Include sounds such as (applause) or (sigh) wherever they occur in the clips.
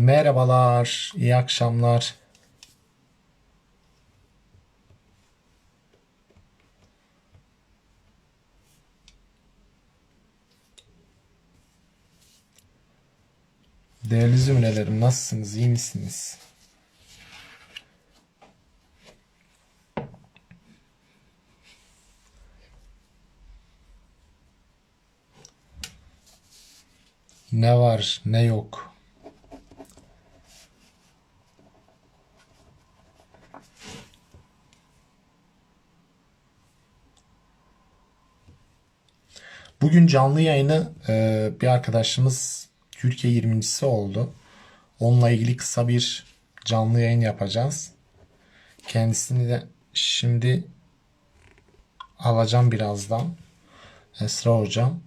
Merhabalar, iyi akşamlar. Değerli zümrelerim, nasılsınız, iyi misiniz? Ne var, ne yok. Canlı yayını e, bir arkadaşımız Türkiye 20.si oldu. Onunla ilgili kısa bir canlı yayın yapacağız. Kendisini de şimdi alacağım birazdan. Esra hocam.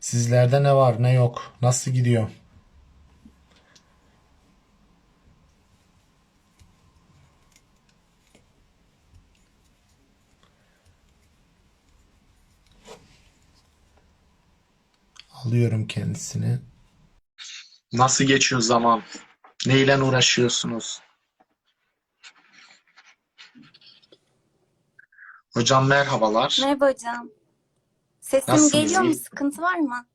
Sizlerde ne var ne yok? Nasıl gidiyor? Alıyorum kendisini. Nasıl geçiyor zaman? Neyle uğraşıyorsunuz? Hocam merhabalar. Merhaba hocam. Sesim Nasılsınız, geliyor mu? Sıkıntı var mı?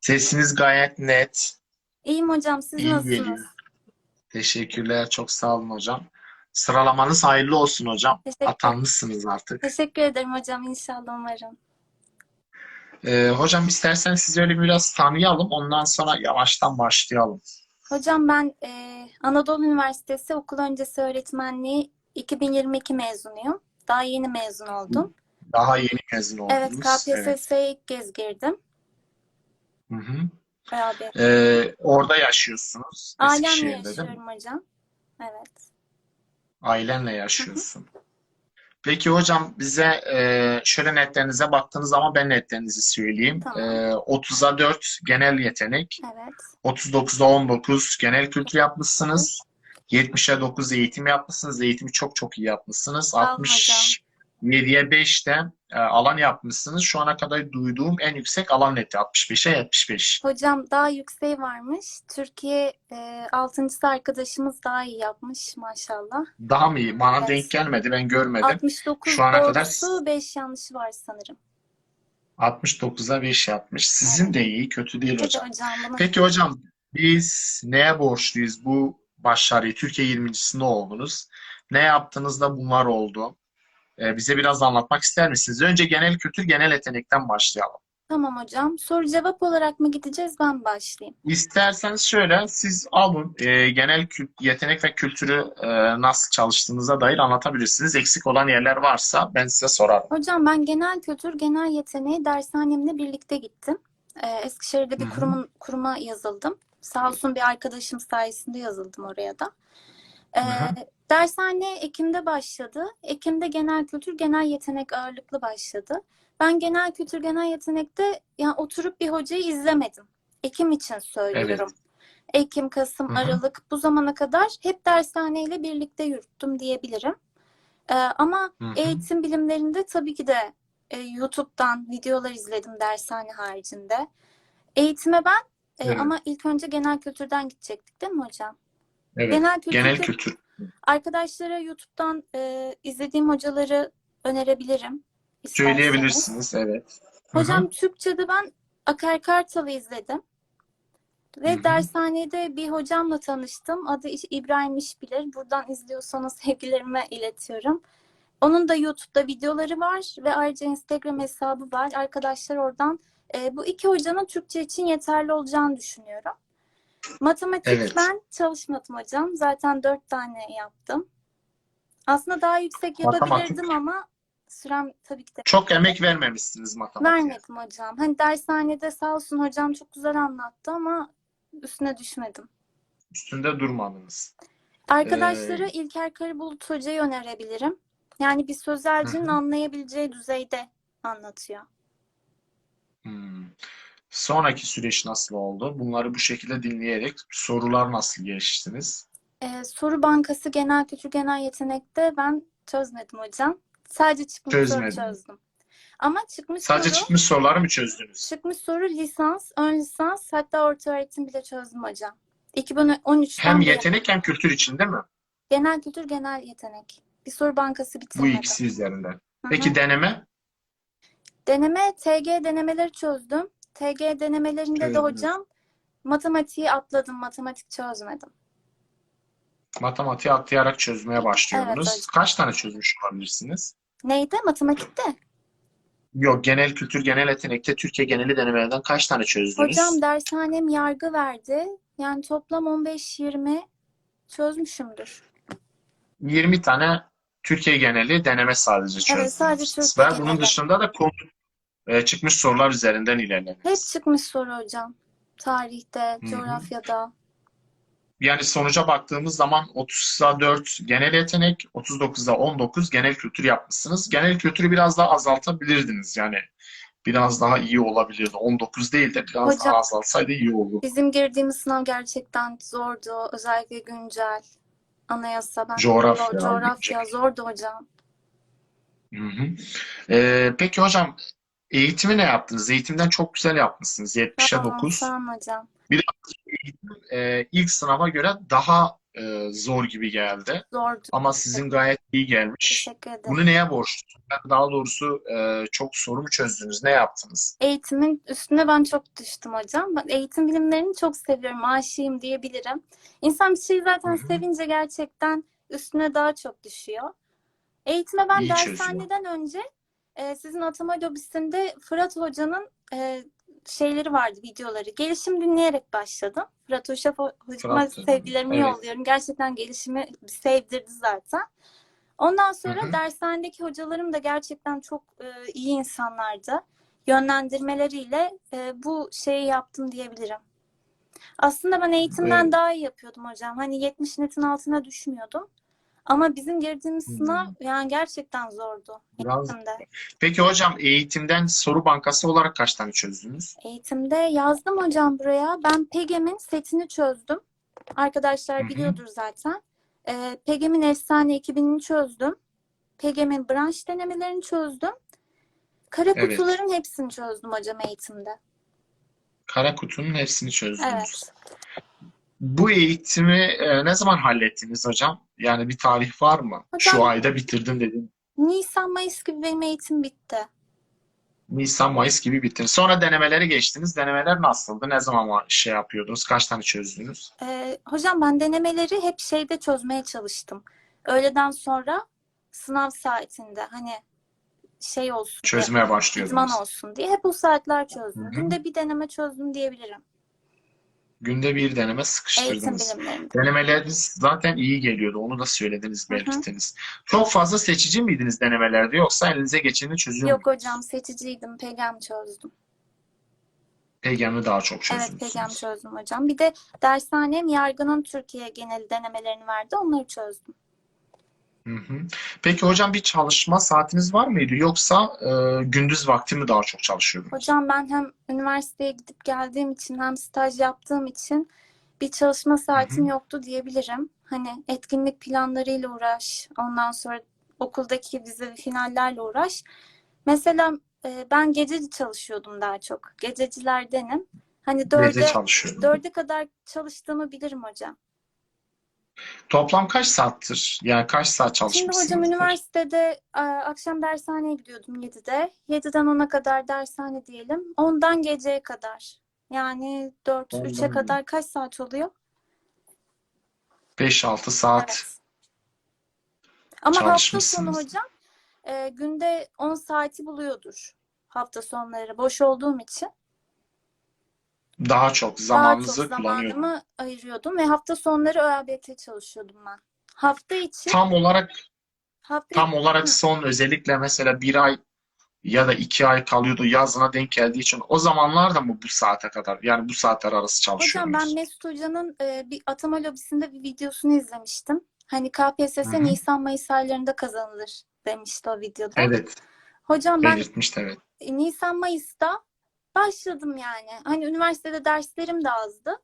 Sesiniz gayet net. İyiyim hocam. Siz İyi nasılsınız? geliyor. Teşekkürler. Çok sağ olun hocam. Sıralamanız hayırlı olsun hocam. Teşekkür, Atanmışsınız artık. teşekkür ederim hocam. İnşallah umarım. Ee, hocam istersen sizi öyle biraz tanıyalım. Ondan sonra yavaştan başlayalım. Hocam ben e, Anadolu Üniversitesi okul öncesi öğretmenliği 2022 mezunuyum. Daha yeni mezun oldum. Daha yeni mezun Evet, oldunuz. Evet. KPSS'ye ilk kez girdim. Hı hı. Beraber. Ee, orada yaşıyorsunuz. Ailemle yaşıyorum hocam. Evet. Ailenle yaşıyorsun. Peki hocam bize e, şöyle netlerinize baktığınız zaman ben netlerinizi söyleyeyim. Tamam. E, 30'a 4 genel yetenek, Evet. 39'a 19 genel kültür yapmışsınız. 70'e 9 eğitim yapmışsınız. Eğitimi çok çok iyi yapmışsınız. Sağ olun hocam. 67'ye 5 de e, alan yapmışsınız. Şu ana kadar duyduğum en yüksek alan neti 65'e 75. Hocam daha yükseği varmış. Türkiye e, altıncısı arkadaşımız daha iyi yapmış maşallah. Daha mı iyi? Bana Evet. denk gelmedi. Ben görmedim. 69 Şu ana kadar- doğrusu 5 yanlışı var sanırım. 69'a 5 yapmış. Sizin de iyi, kötü değil Peki hocam. hocam Peki hocam biz neye borçluyuz bu başarıyı? Türkiye 20.sinde oldunuz. Ne yaptığınızda bunlar oldu? Ee, bize biraz anlatmak ister misiniz? Önce genel kültür, genel yetenekten başlayalım. tamam hocam. Soru cevap olarak mı gideceğiz ben başlayayım. İsterseniz şöyle siz alın e, genel yetenek ve kültürü e, nasıl çalıştığınıza dair anlatabilirsiniz. Eksik olan yerler varsa ben size sorarım. Hocam ben genel kültür, genel yeteneği dershanemle birlikte gittim. Ee, Eskişehir'de bir Hı hı. kurumun kuruma yazıldım. Sağ olsun bir arkadaşım sayesinde yazıldım oraya da. Hı hı. Dershane Ekim'de başladı. Ekim'de genel kültür, genel yetenek ağırlıklı başladı. Ben genel kültür, genel yetenekte yani oturup bir hocayı izlemedim. Ekim için söylüyorum. Ekim, Kasım, Hı hı. Aralık bu zamana kadar hep dershaneyle birlikte yürüttüm diyebilirim. Ee, ama Hı hı. eğitim bilimlerinde tabii ki de e, YouTube'dan videolar izledim dershane haricinde. Eğitime ben e, Evet. ama ilk önce genel kültürden gidecektik değil mi hocam? Evet. Genel kültürde Genel kültür. Arkadaşlara YouTube'dan e, izlediğim hocaları önerebilirim isterseniz. Söyleyebilirsiniz. Evet. Hı hı. Hocam Türkçe'de ben Aker Kartal'ı izledim. Ve Hı hı. dershanede bir hocamla tanıştım. Adı İ- İbrahim İşbilir. Buradan izliyorsanız sevgilerimi iletiyorum. Onun da YouTube'da videoları var ve ayrıca Instagram hesabı var. Arkadaşlar oradan e, bu iki hocanın Türkçe için yeterli olacağını düşünüyorum. Matematik Evet. ben çalışmadım hocam. Zaten dört tane yaptım. Aslında daha yüksek Matematik. yapabilirdim ama sürem tabii ki de Çok emek vermemişsiniz matematiğe. Vermedim hocam. Hani dershanede sağ olsun hocam çok güzel anlattı ama üstüne düşmedim. Üstünde durmadınız. Arkadaşlara Ee, İlker Karabulut hocayı önerebilirim. Yani bir sözelcinin anlayabileceği düzeyde anlatıyor. Hmm. Sonraki süreç nasıl oldu? Bunları bu şekilde dinleyerek sorular nasıl geliştiniz? Ee, soru bankası genel kültür genel yetenekte ben çözmedim hocam. Sadece çıkmış soru Çözmedin. çözdüm. Ama çıkmış Sadece soru, çıkmış soruları mı çözdünüz? çıkmış soru lisans, ön lisans hatta orta öğretim bile çözdüm hocam. 2013'ten Hem beri. yetenek hem kültür için değil mi? Genel kültür, genel yetenek. Bir soru bankası Bu bitirmedim. ikisi üzerinden. Hı hı. Peki deneme? Deneme, TG denemeleri çözdüm. TG denemelerinde de Çözdünüz. hocam matematiği atladım, matematik çözmedim. Matematiği atlayarak çözmeye başlıyordunuz. Evet, hocam. Kaç tane çözmüş olabilirsiniz? Neydi? Matematikte. Yok, genel kültür, genel yetenekte Türkiye geneli denemelerden kaç tane çözdünüz? Hocam dershanem yargı verdi. Yani toplam 15-20 çözmüşümdür. 20 tane Türkiye geneli deneme sadece çözdünüz. sadece Türkiye Ve bunun dışında da konu e, çıkmış sorular üzerinden ilerlediniz. Hep çıkmış soru hocam. Tarihte, coğrafyada. Yani sonuca baktığımız zaman 30'a 4 genel yetenek, 39'a 19 genel kültür yapmışsınız. Genel kültürü biraz daha azaltabilirdiniz. Yani biraz daha iyi olabilirdi. 19 değil de biraz Hocam- daha azalsaydı iyi olurdu. Bizim girdiğimiz sınav gerçekten zordu. Özellikle güncel. Anayasa, ben Coğrafya, Co- coğrafya zordu hocam. Hı hı. Ee, peki hocam eğitimi ne yaptınız? Eğitimden çok güzel yapmışsınız. 70'e Tamam, 9. sağ olun hocam. Ee, ilk sınava göre daha e, zor gibi geldi. Zordu. Ama sizin gayet iyi gelmiş. Teşekkür ederim. Bunu neye borçlusunuz? Daha doğrusu e, çok soru mu çözdünüz? Ne yaptınız? Eğitimin üstüne ben çok düştüm hocam. Ben eğitim bilimlerini çok seviyorum, aşığım diyebilirim. İnsan bir şeyi zaten Hı hı. sevince gerçekten üstüne daha çok düşüyor. Eğitime ben İyi çözüyor. dershaneden önce e, sizin atama lobisinde Fırat Hoca'nın e, şeyleri vardı, videoları. Gelişim dinleyerek başladım. Fırat Hoca hocama sevgilerimi evet. yolluyorum. Gerçekten gelişimi sevdirdi zaten. Ondan sonra Hı hı. dershanedeki hocalarım da gerçekten çok e, iyi insanlardı. Yönlendirmeleriyle e, bu şeyi yaptım diyebilirim. Aslında ben eğitimden Evet. daha iyi yapıyordum hocam. Hani 70 netin altına düşmüyordum. Ama bizim girdiğimiz sınav yani gerçekten zordu Biraz- eğitimde. Peki hocam eğitimden soru bankası olarak kaç tane çözdünüz? Eğitimde yazdım hocam buraya. Ben PEGEM'in setini çözdüm. Arkadaşlar Hı hı. biliyordur zaten. Ee, PEGEM'in efsane 2000'ini çözdüm. PEGEM'in branş denemelerini çözdüm. Kara Evet. kutuların hepsini çözdüm hocam eğitimde. Kara kutunun hepsini çözdünüz. Evet. Bu eğitimi e, ne zaman hallettiniz hocam? Yani bir tarih var mı? Hocam- Şu ayda bitirdim dedim. Nisan, Mayıs gibi benim eğitim bitti. Nisan, Mayıs gibi bittiniz. Sonra denemeleri geçtiniz. Denemeler nasıldı? Ne zaman şey yapıyordunuz? Kaç tane çözdünüz? Ee, hocam ben denemeleri hep şeyde çözmeye çalıştım. Öğleden sonra sınav saatinde hani şey olsun diye, Çözmeye idman başlıyordunuz. olsun diye hep o saatler çözdüm. Hı hı. Günde bir deneme çözdüm diyebilirim. Günde bir deneme sıkıştırdınız. Denemeleriniz zaten iyi geliyordu. Onu da söylediniz, Hı hı. belirttiniz. Çok fazla seçici miydiniz denemelerde yoksa elinize geçeni çözüyor Yok muydunuz? hocam seçiciydim. PEGAM çözdüm. PGM'i daha çok Evet çözdünüz. PEGAM çözdüm hocam. Bir de dershanem yargının Türkiye geneli denemelerini verdi. Onları çözdüm. Hı hı. Peki hocam bir çalışma saatiniz var mıydı? Yoksa e, gündüz vakti mi daha çok çalışıyordunuz? Hocam ben hem üniversiteye gidip geldiğim için hem staj yaptığım için bir çalışma saatim yoktu diyebilirim. Hani etkinlik planlarıyla uğraş, ondan sonra okuldaki vize finallerle uğraş. Mesela e, ben gececi çalışıyordum daha çok. Gececilerdenim. Hani Gece dörde, çalışıyordum. dörde kadar çalıştığımı bilirim hocam. Toplam kaç saattir? Yani kaç saat Şimdi hocam üniversitede e, akşam dershaneye gidiyordum 7'de. 7'den 10'a kadar dershane diyelim. 10'dan geceye kadar. Yani 4, 3'e Ondan- kadar kaç saat oluyor? 5-6 saat Evet. Ama hafta sonu çalışmışsınız. hocam e, günde 10 saati buluyordur. Hafta sonları boş olduğum için daha çok daha çok zamanınızı zamanımı ayırıyordum ve hafta sonları ÖABT çalışıyordum ben. Hafta içi Tam olarak hafta tam olarak Hı. son özellikle mesela bir ay ya da iki ay kalıyordu yazına denk geldiği için o zamanlarda mı bu saate kadar yani bu saatler arası Hocam ben çalışıyordunuz? Mesut Hoca'nın e, bir atama lobisinde bir videosunu izlemiştim. Hani KPSS Hı hı. Nisan-Mayıs aylarında kazanılır demişti o videoda. Evet, Hocam ben belirtmişti evet. e, Nisan-Mayıs'ta başladım yani. Hani üniversitede derslerim de azdı.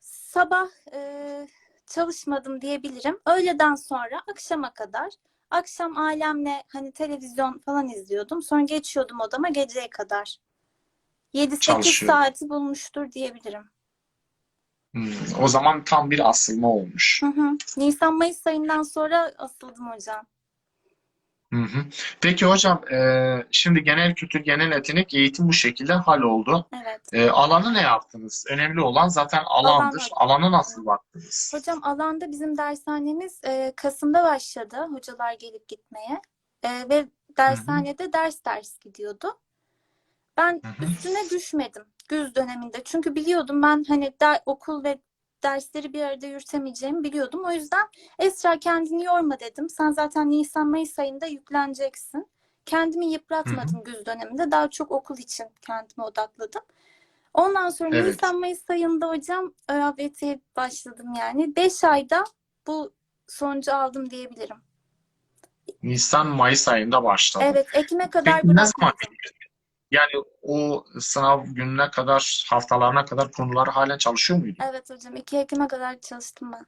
Sabah e, çalışmadım diyebilirim. Öğleden sonra akşama kadar Akşam ailemle hani televizyon falan izliyordum. Sonra geçiyordum odama geceye kadar. 7-8 Çalışıyordun. saati bulmuştur diyebilirim. Hmm, o zaman tam bir asılma olmuş. Hı hı. Nisan-Mayıs ayından sonra asıldım hocam. Hı hı. Peki hocam, e, şimdi genel kültür, genel yetenek eğitim bu şekilde halloldu. Evet. E, alanı ne yaptınız? Önemli olan zaten alandır. Alan- Alana nasıl baktınız? Hocam alanda bizim dershanemiz e, Kasım'da başladı hocalar gelip gitmeye E, ve dershanede ders ders gidiyordu. Ben Hı hı. üstüne düşmedim güz döneminde çünkü biliyordum ben hani der, okul ve dersleri bir arada yürütemeyeceğimi biliyordum. O yüzden Esra kendini yorma dedim. Sen zaten Nisan-Mayıs ayında yükleneceksin. Kendimi yıpratmadım güz döneminde. Daha çok okul için kendime odakladım. Ondan sonra Evet. Nisan-Mayıs ayında hocam ÖABT'ye başladım yani. 5 ayda bu sonucu aldım diyebilirim. Nisan, Mayıs ayında başladı. Evet, Ekim'e kadar Peki ne zaman bırakmadım. Yani o sınav gününe kadar, haftalarına kadar konuları halen çalışıyor muydun? Evet hocam, 2 Ekim'e kadar çalıştım ben.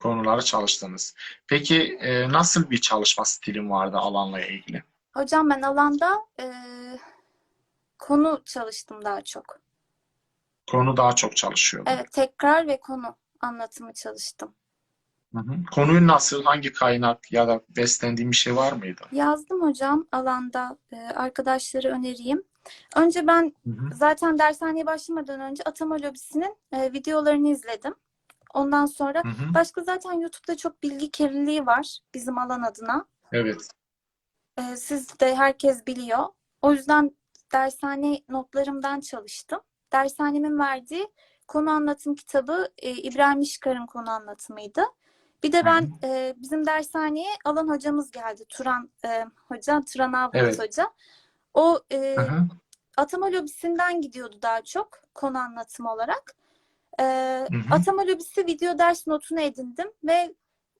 Konuları çalıştınız. Peki e, nasıl bir çalışma stilin vardı alanla ilgili? Hocam ben alanda e, konu çalıştım daha çok. Konu daha çok çalışıyordu. Evet, tekrar ve konu anlatımı çalıştım. Hı hı. Konuyu nasıl, hangi kaynak ya da beslendiğin bir şey var mıydı? Yazdım hocam alanda e, arkadaşları önereyim. Önce ben Hı hı. zaten dershaneye başlamadan önce Atama Lobisi'nin e, videolarını izledim. Ondan sonra Hı hı. başka zaten YouTube'da çok bilgi kirliliği var bizim alan adına. Evet. E, siz de herkes biliyor. O yüzden dershane notlarımdan çalıştım. Dershanemin verdiği konu anlatım kitabı e, İbrahim İşkar'ın konu anlatımıydı. Bir de ben e, bizim dershaneye alan hocamız geldi. Turan e, hoca, Turan Avrat Evet. hoca. O e. Atama Lobisi'nden gidiyordu daha çok konu anlatımı olarak. E, Hı hı. Atama Lobisi video ders notunu edindim ve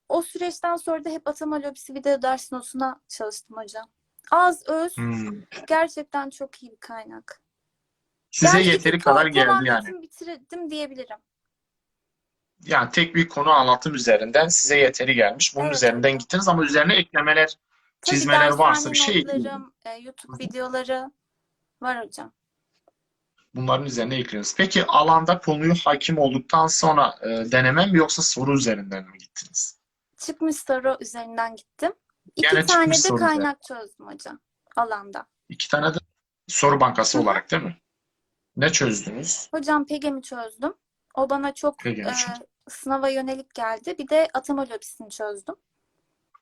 o süreçten sonra da hep Atama Lobisi video ders notuna çalıştım hocam. Az öz Hmm. gerçekten çok iyi bir kaynak. Size Yani yeteri kadar geldi yani. bitirdim diyebilirim. Yani tek bir konu anlatım üzerinden size yeteri gelmiş. Bunun Evet, üzerinden gittiniz ama üzerine eklemeler, Tabii çizmeler varsa bir şey ekleyin. e, YouTube videoları var hocam. Bunların üzerine ekliyorsunuz. Peki alanda konuyu hakim olduktan sonra e, deneme mi yoksa soru üzerinden mi gittiniz? Çıkmış soru üzerinden gittim. İki Gene tane de kaynak çözdüm hocam alanda. İki tane de soru bankası Hı olarak değil mi? Ne çözdünüz? Hocam PEGEM'i çözdüm. O bana çok e. sınava yönelik geldi. Bir de atama lobisini çözdüm.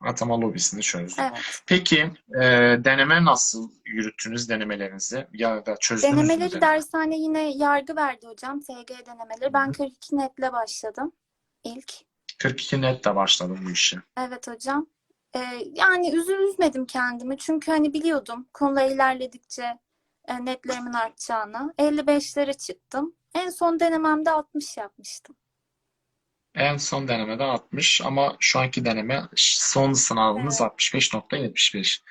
Atama lobisini çözdüm. Evet. Peki e, deneme nasıl yürüttünüz denemelerinizi ya da çözdünüz mü Denemeleri deneme? dershane yine yargı verdi hocam. TG denemeleri. Ben 42 netle başladım ilk. 42 net de başladım bu işe. Evet hocam. Ee, yani üzül üzmedim kendimi. Çünkü hani biliyordum konular ilerledikçe e, netlerimin artacağını. 55'lere çıktım. En son denememde 60 yapmıştım. En son denemede 60 ama şu anki deneme son sınavımız Evet. 65.75.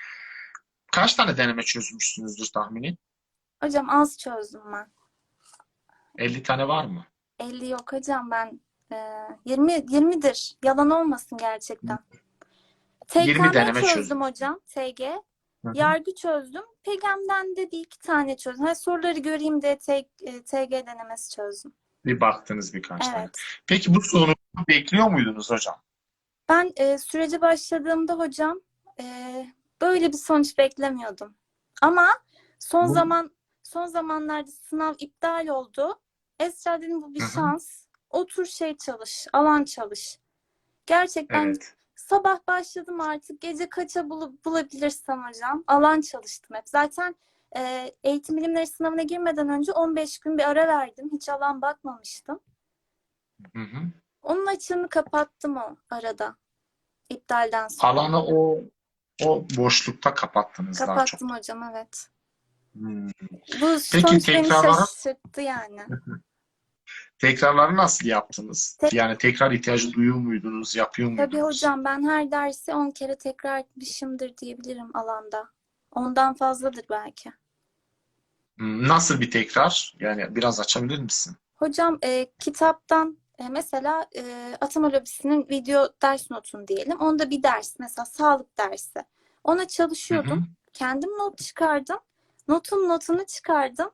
Kaç tane deneme çözmüşsünüzdür tahmini? Hocam az çözdüm ben. 50 tane var mı? 50 yok hocam ben e, 20 20'dir. Yalan olmasın gerçekten. 20 TKM deneme çözdüm çözdüm. hocam. TG. Hı hı. Yargı çözdüm. PEGEM'den de bir iki tane çözdüm. Ha, soruları göreyim diye T- e, TG denemesi çözdüm. Bir baktınız birkaç tane. Evet. Peki bu sonucu bekliyor muydunuz hocam? Ben e, sürece başladığımda hocam e, böyle bir sonuç beklemiyordum. Ama son Bu- zaman son zamanlarda sınav iptal oldu. Esra dedim bu bir Hı hı. şans. Otur şey çalış, alan çalış. Gerçekten Evet. sabah başladım artık. Gece kaça bulu- bulabilirsem hocam. Alan çalıştım hep. Zaten e, eğitim bilimleri sınavına girmeden önce 15 gün bir ara verdim. Hiç alan bakmamıştım. Hı hı. Onun açığını kapattım o arada. İptalden sonra. Alanı o o boşlukta kapattınız daha çok. Kapattım hocam evet. Hmm. Bu Peki sonuç beni tekrarlara? şaşırttı yani. Tekrarları nasıl yaptınız? Tek- Yani tekrar ihtiyacı duyuyor muydunuz, yapıyor Tabii muydunuz? hocam ben her dersi 10 kere tekrar etmişimdir diyebilirim alanda. Ondan fazladır belki. Nasıl bir tekrar? Yani biraz açabilir misin? Hocam e, kitaptan e, mesela e, atama lobisinin video ders notunu diyelim. Onda bir ders mesela sağlık dersi. Ona Hı çalışıyordum. hı. Kendim not çıkardım. Notun notunu çıkardım.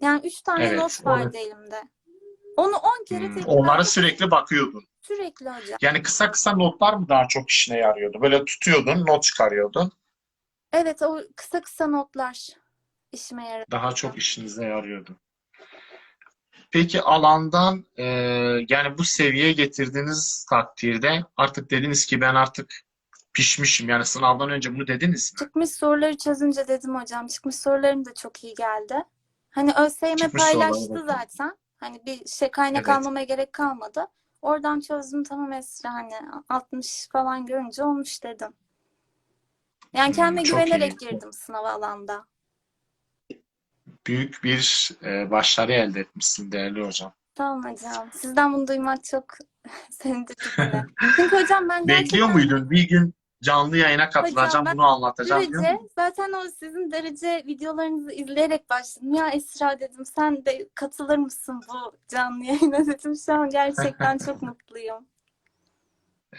Yani üç tane Evet, not vardı elimde. Onu 10 kere Hmm, tekrar Onlara sürekli bakıyordun. sürekli hocam. Yani kısa kısa notlar mı daha çok işine yarıyordu? Böyle tutuyordun, not çıkarıyordun. Evet o kısa kısa notlar işime yaradı. Daha çok işinize yarıyordu. Peki alandan e, yani bu seviyeye getirdiğiniz takdirde artık dediniz ki ben artık pişmişim. Yani sınavdan önce bunu dediniz mi? Çıkmış soruları çözünce dedim hocam. Çıkmış sorularım da çok iyi geldi. Hani ÖSYM Çıkmış paylaştı zaten. Hani bir şey kaynak Evet. almama gerek kalmadı. Oradan çözdüm tamam Esra hani 60 falan görünce olmuş dedim. Yani Hmm, kendime çok güvenerek iyi. girdim sınava alanda. Büyük bir e, başarı elde etmişsin değerli hocam. Tamam hocam. Sizden bunu duymak çok (laughs) sevindirdi beni. (laughs) Çünkü hocam ben Bekliyor gerçekten muydun? Bir gün canlı yayına katılacağım, Hocam bunu anlatacağım derece zaten o sizin derece videolarınızı izleyerek başladım. Ya Esra dedim sen de katılır mısın bu canlı yayına (laughs) dedim. Şu an gerçekten çok mutluyum.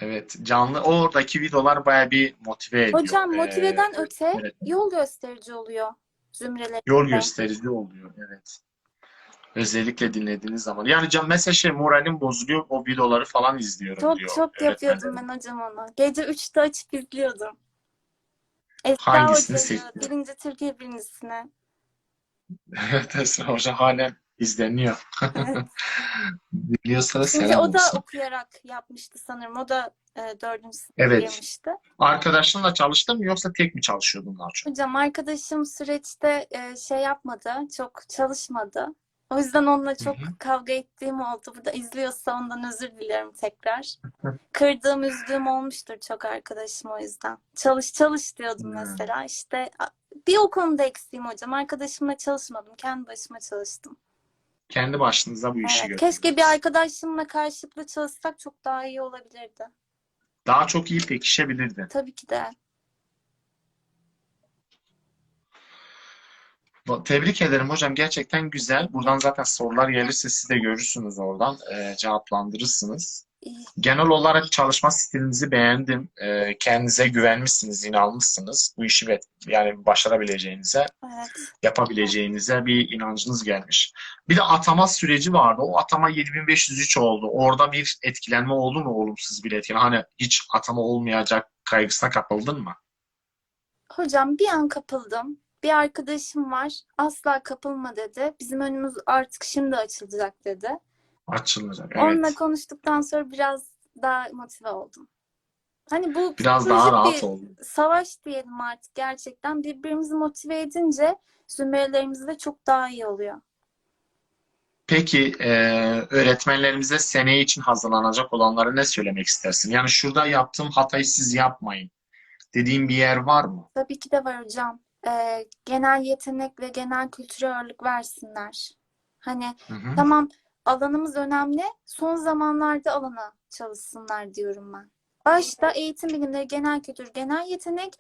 Evet, canlı oradaki videolar baya bir motive ediyor. Hocam E, motiveden öte evet. yol gösterici oluyor zümrelerinde. Yol gösterici oluyor, evet. Özellikle dinlediğiniz zaman. Yani can mesela şey moralim bozuluyor, o videoları falan izliyorum Çok diyor çok yapıyordum ben hocam onu. Gece 3'te açıp izliyordum. Esra Hangisini Hoca'yı, seçtin? birinci Türkiye birincisine. (laughs) Evet, Esra Hoca halen izleniyor. Evet. (laughs) Biliyorsanız Çünkü selam o da olsun. okuyarak yapmıştı sanırım. O da e, dördüncü sınıfa Evet. girmişti. Arkadaşınla çalıştın mı yoksa tek mi çalışıyordun daha çok? Hocam arkadaşım süreçte e, şey yapmadı, çok çalışmadı. O yüzden onunla çok Hı hı. kavga ettiğim oldu. Burada izliyorsa ondan özür dilerim tekrar. Kırdığım, üzdüğüm olmuştur çok arkadaşım o yüzden. Çalış çalış diyordum Hmm. mesela. İşte bir o konuda eksiğim hocam. Arkadaşımla çalışmadım. Kendi başıma çalıştım. Kendi başınıza bu işi Evet. Keşke bir arkadaşımla karşılıklı çalışsak çok daha iyi olabilirdi. Daha çok iyi pekişebilirdin. Tabii ki de. Tebrik ederim hocam. Gerçekten güzel. Buradan zaten sorular gelirse siz de görürsünüz oradan. e, cevaplandırırsınız. Genel olarak çalışma stilinizi beğendim. E, kendinize güvenmişsiniz, inanmışsınız. Bu işi ve yani başarabileceğinize, Evet. yapabileceğinize bir inancınız gelmiş. Bir de atama süreci vardı. O atama 7503 oldu. Orada bir etkilenme oldu mu? Olumsuz bir etkilenme. Hani hiç atama olmayacak kaygısına kapıldın mı? Hocam bir an kapıldım. Bir arkadaşım var. Asla kapılma dedi. Bizim önümüz artık şimdi açılacak dedi. Açılacak. Onunla Evet. konuştuktan sonra biraz daha motive oldum. Hani bu Biraz daha rahat bir oldun. savaş diyelim artık gerçekten. Birbirimizi motive edince zümrelerimiz de çok daha iyi oluyor. Peki e, öğretmenlerimize seneye için hazırlanacak olanlara ne söylemek istersin? Yani şurada yaptığım hatayı siz yapmayın dediğin bir yer var mı? Tabii ki de var hocam. Ee, genel yetenek ve genel kültüre ağırlık versinler. Hani Hı hı. Tamam, alanımız önemli. Son zamanlarda alana çalışsınlar diyorum ben. Başta eğitim bilimleri, genel kültür, genel yetenek,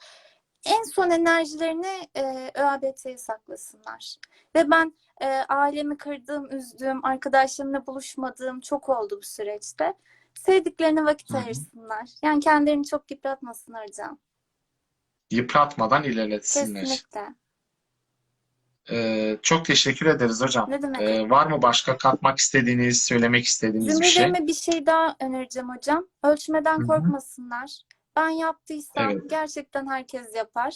en son enerjilerini e, ÖABT'ye saklasınlar. Ve ben e, ailemi kırdığım, üzdüğüm, arkadaşlarımla buluşmadığım çok oldu bu süreçte. Sevdiklerine vakit Hı hı. ayırsınlar. Yani kendilerini çok yıpratmasınlar hocam. Yıpratmadan ilerletsinler. Kesinlikle. E, çok teşekkür ederiz hocam. Ne demek? E, var mı başka katmak istediğiniz, söylemek istediğiniz bir şey? Bir şey daha önereceğim hocam. Ölçmeden Hı hı. korkmasınlar. Ben yaptıysam Evet. gerçekten herkes yapar.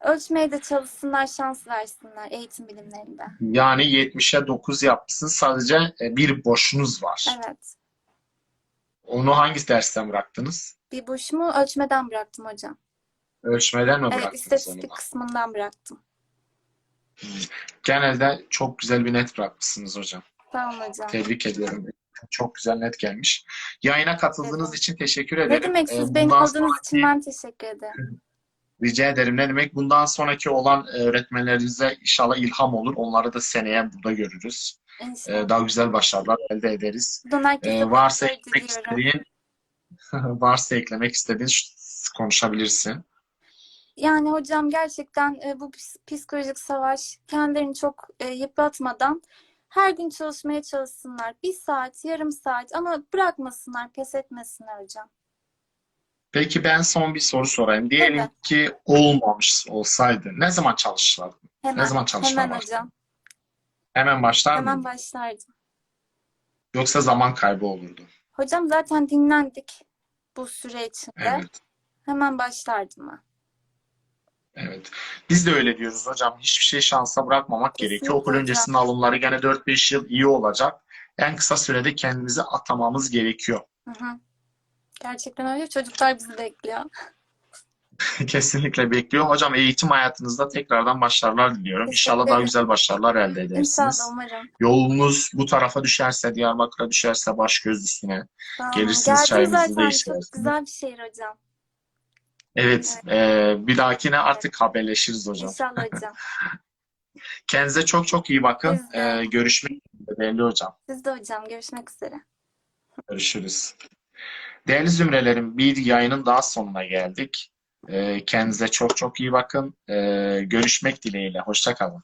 Ölçmeye de çalışsınlar, şans versinler eğitim bilimlerinde. Yani 70'e 9 yapmışsın. Sadece e, bir boşunuz var. Evet. Onu hangi dersten bıraktınız? Bir boşumu ölçmeden bıraktım hocam. Ölçmeden mi Evet, bıraktınız istatistik onu? kısmından bıraktım. Genelde çok güzel bir net bırakmışsınız hocam. Tamam hocam. Tebrik ediyorum. Çok güzel net gelmiş. Yayına katıldığınız Evet. için teşekkür Ne ederim. demek Ee, siz beni bundan aldığınız için ben teşekkür ederim. rica ederim. Ne demek? Bundan sonraki olan öğretmenlerinize inşallah ilham olur. Onları da seneye burada görürüz. Ee, İnşallah. daha güzel başarılar elde ederiz. Ee, varsa eklemek istediğin (laughs) varsa eklemek istediğin konuşabilirsin. Yani hocam gerçekten e, bu ps- psikolojik savaş kendilerini çok e, yıpratmadan Her gün çalışmaya çalışsınlar. Bir saat, yarım saat ama bırakmasınlar, pes etmesinler hocam. Peki ben son bir soru sorayım. Diyelim Tabii. ki olmamış olsaydı ne zaman çalışırdın? Hemen, zaman çalışmaya hemen hocam. Hemen başlar Hemen mıydın? başlardım. Yoksa zaman kaybı olurdu? Hocam zaten dinlendik bu süre içinde. Evet. Hemen başlardım ben. Evet. Biz de öyle diyoruz hocam. Hiçbir şey şansa bırakmamak gerekiyor. Kesinlikle Okul hocam. öncesinin alımları gene 4-5 yıl iyi olacak. En kısa sürede kendimizi atamamız gerekiyor. Hı hı. Gerçekten öyle. Çocuklar bizi bekliyor. (laughs) Kesinlikle bekliyorum. Hocam eğitim hayatınızda tekrardan başarılar diliyorum. İnşallah daha güzel başarılar elde edersiniz. İnşallah umarım. Yolunuz bu tarafa düşerse, Diyarbakır'a düşerse baş göz üstüne. Olun. Gelirsiniz, Geldim çayınızı da zaten. Çok içersiniz. güzel bir şehir hocam. Evet, e, bir dahakine artık haberleşiriz hocam. İnşallah hocam. (laughs) Kendinize çok çok iyi bakın. Siz de. E, görüşmek üzere değerli hocam. Siz de hocam. Görüşmek üzere. Görüşürüz. Değerli zümrelerim, bir yayının daha sonuna geldik. E, kendinize çok çok iyi bakın. E, görüşmek dileğiyle. Hoşça kalın.